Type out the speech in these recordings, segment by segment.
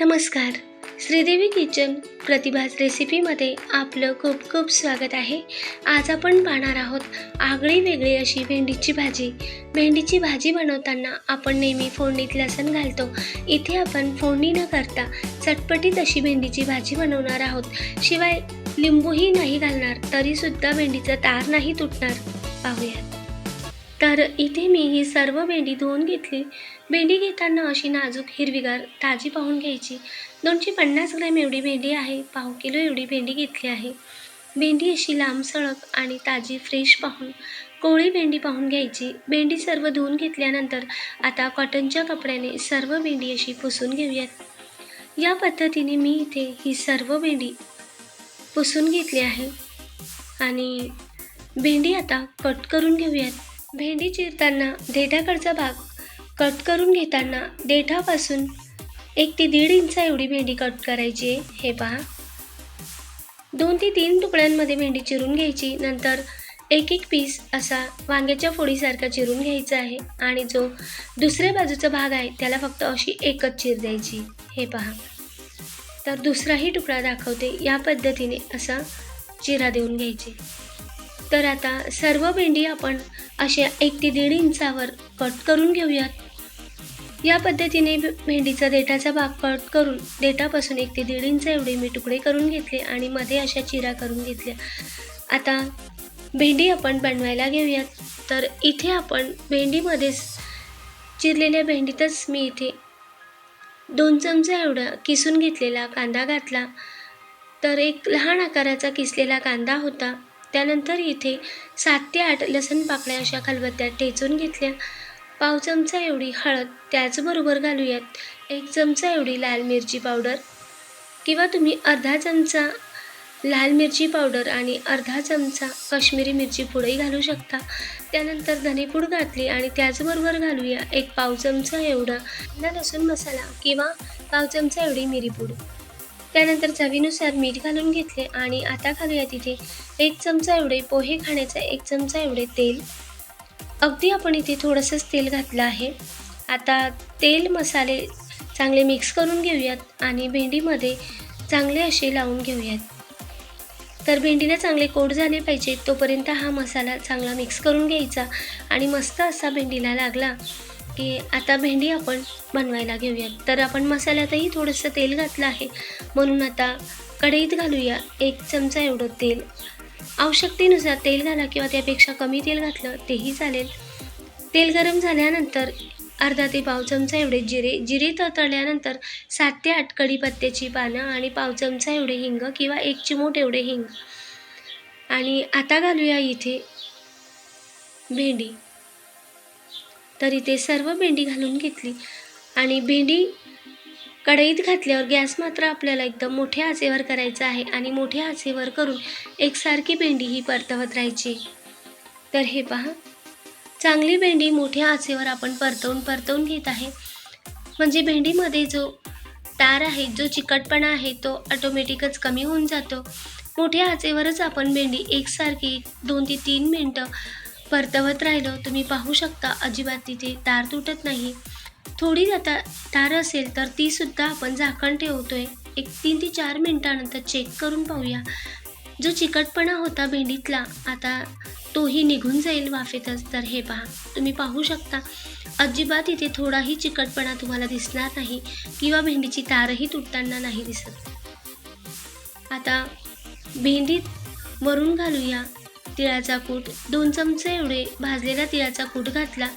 नमस्कार. श्रीदेवी किचन प्रतिभाज रेसिपीमध्ये आपलं खूप खूप स्वागत आहे. आज आपण पाहणार आहोत आगळी वेगळी अशी भेंडीची भाजी. भेंडीची भाजी बनवताना आपण नेहमी फोडणीत लसण घालतो. इथे आपण फोडणी न करता चटपटीत अशी भेंडीची भाजी बनवणार आहोत. शिवाय लिंबूही नाही घालणार तरीसुद्धा भेंडीचं तार नाही तुटणार. पाहूयात. तर इथे मी ही सर्व भेंडी धुवून घेतली. भेंडी घेताना अशी नाजूक हिरवीगार ताजी पाहून घ्यायची. दोनशे पन्नास ग्रॅम एवढी भेंडी आहे. पाव किलो एवढी भेंडी घेतली आहे. भेंडी अशी लांब सळक आणि ताजी फ्रेश पाहून कोळी भेंडी पाहून घ्यायची. भेंडी सर्व धुवून घेतल्यानंतर आता कॉटनच्या कपड्याने सर्व भेंडी अशी पुसून घेऊयात. या पद्धतीने मी इथे ही सर्व भेंडी पुसून घेतली आहे. आणि भेंडी आता कट करून घेऊयात. भेंडी चिरताना देठाकडचा भाग कट करून घेताना देठापासून एक ते दीड इंच एवढी भेंडी कट करायची आहे. हे पहा. दोन ते तीन तुकड्यांमध्ये भेंडी चिरून घ्यायची. नंतर एक एक पीस असा वांग्याच्या फोडीसारखा चिरून घ्यायचा आहे. आणि जो दुसऱ्या बाजूचा भाग आहे त्याला फक्त अशी एकच चिर द्यायची. हे पहा. तर दुसराही तुकडा दाखवते. या पद्धतीने असा चिरा देऊन घ्यायची. तर आता सर्व भेंडी आपण अशा एक ते दीड इंचावर कट करून घेऊयात. या पद्धतीने भेंडीचा देठाचा भाग कट करून देठापासून एक ते दीड इंच एवढे मी तुकडे करून घेतले आणि मध्ये अशा चिरा करून घेतल्या. आता भेंडी आपण बनवायला घेऊयात. तर इथे आपण भेंडीमध्ये चिरलेल्या भेंडीतच मी इथे दोन चमचा एवढा किसून घेतलेला कांदा घातला. तर एक लहान आकाराचा किसलेला कांदा होता. त्यानंतर इथे सात ते आठ लसण पाकळ्या अशा खलबत्त्यात ठेचून घेतल्या. पाव चमचा एवढी हळद त्याचबरोबर घालूयात. एक चमचा एवढी लाल मिरची पावडर किंवा तुम्ही अर्धा चमचा लाल मिरची पावडर आणि अर्धा चमचा काश्मीरी मिरची पुडही घालू शकता. त्यानंतर धनेपूड घातली आणि त्याचबरोबर घालूया एक पाव चमचा एवढा लसूण मसाला किंवा पाव चमचा एवढी मिरीपूड त्यानंतर चवीनुसार मीठ घालून घेतले आणि आता घालूया तिथे एक चमचा एवढे पोहे खाण्याचा एक चमचा एवढे तेल. अगदी आपण इथे थोडंसंच तेल घातलं आहे. आता तेल मसाले चांगले मिक्स करून घेऊयात आणि भेंडीमध्ये चांगले असे लावून घेऊयात. तर भेंडीला चांगले कोट झाले पाहिजे तोपर्यंत हा मसाला चांगला मिक्स करून घ्यायचा आणि मस्त असा भेंडीला लागला. की आता भेंडी आपण बनवायला घेऊयात. तर आपण मसाल्यातही थोडंसं तेल घातलं आहे. म्हणून आता कढईत घालूया एक चमचा एवढं तेल. आवश्यकतेनुसार तेल घाला किंवा त्यापेक्षा कमी तेल घातलं तेही चालेल. तेल गरम झाल्यानंतर अर्धा ते पाव चमचा एवढे जिरे जिरे तळल्यानंतर सात ते आठ कढीपत्त्याची पानं आणि पाव चमचा एवढे हिंग किंवा एक चिमूट एवढे हिंग. आणि आता घालूया इथे भेंडी. तर इथे सर्व भेंडी घालून घेतली. आणि भेंडी कढईत घातल्यावर गॅस मात्र आपल्याला एकदम मोठ्या आचेवर करायचा आहे आणि मोठ्या आचेवर करून एकसारखी भेंडी ही परतवत राहायची. तर हे पहा. चांगली भेंडी मोठ्या आचेवर आपण परतवून परतवून घेत आहे. म्हणजे भेंडीमध्ये जो तार आहे जो चिकटपणा आहे तो ऑटोमॅटिकच कमी होऊन जातो. मोठ्या आचेवरच आपण भेंडी एकसारखी दोन ते तीन मिनटं परतवत राहिलो तुम्ही पाहू शकता अजिबात तिथे तार तुटत नाही. थोडी आता तार असेल तर तीसुद्धा आपण झाकण ठेवतोय. एक तीन ते चार मिनटानंतर चेक करून पाहूया. जो चिकटपणा होता भेंडीतला आता तोही निघून जाईल वाफेतच. तर हे पहा तुम्ही पाहू शकता अजिबात इथे थोडाही चिकटपणा तुम्हाला दिसणार नाही किंवा भेंडीची तारही तुटताना नाही दिसत. आता भेंडीत वरून घालूया. तिळाचा कूट. दोन चमचे एवढे भाजलेला तिळाचा कूट घातला.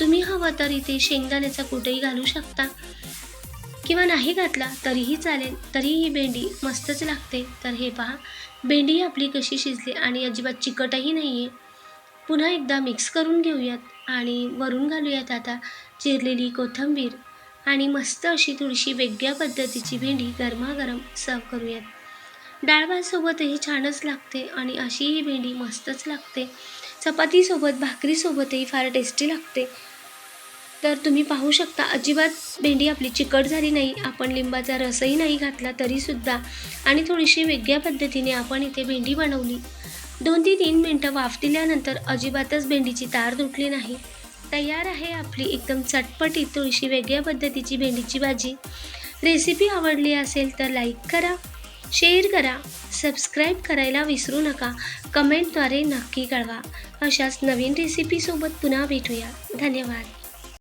तुम्ही हवं तर इथे शेंगदाण्याचा कूटही घालू शकता. किंवा नाही घातला तरीही चालेल. तरी ही भेंडी मस्तच लागते. तर हे पहा. भेंडी आपली कशी शिजली आणि अजिबात चिकटही नाही आहे पुन्हा एकदा मिक्स करून घेऊयात आणि वरून घालूयात आता चिरलेली कोथिंबीर. आणि मस्त अशी थोडीशी वेगळ्या पद्धतीची भेंडी गरमागरम सर्व करूयात. डाळभातसोबतही छानच लागते आणि अशी ही भेंडी मस्तच लागते. चपातीसोबत भाकरीसोबतही फार टेस्टी लागते. तर तुम्ही पाहू शकता अजिबात भेंडी आपली चिकट झाली नाही आपण लिंबाचा रसही नाही घातला तरीसुद्धा आणि थोडीशी वेगळ्या पद्धतीने आपण इथे भेंडी बनवली. दोन ते तीन मिनटं वाफ दिल्यानंतर अजिबातच भेंडीची तार तुटली नाही. तयार आहे आपली एकदम चटपटीत थोडीशी वेगळ्या पद्धतीची भेंडीची भाजी. रेसिपी आवडली असेल तर लाईक करा. शेअर करा सबस्क्राईब करायला विसरू नका कमेंटद्वारे नक्की कळवा. अशाच नवीन रेसिपीसोबत पुन्हा भेटूया. धन्यवाद.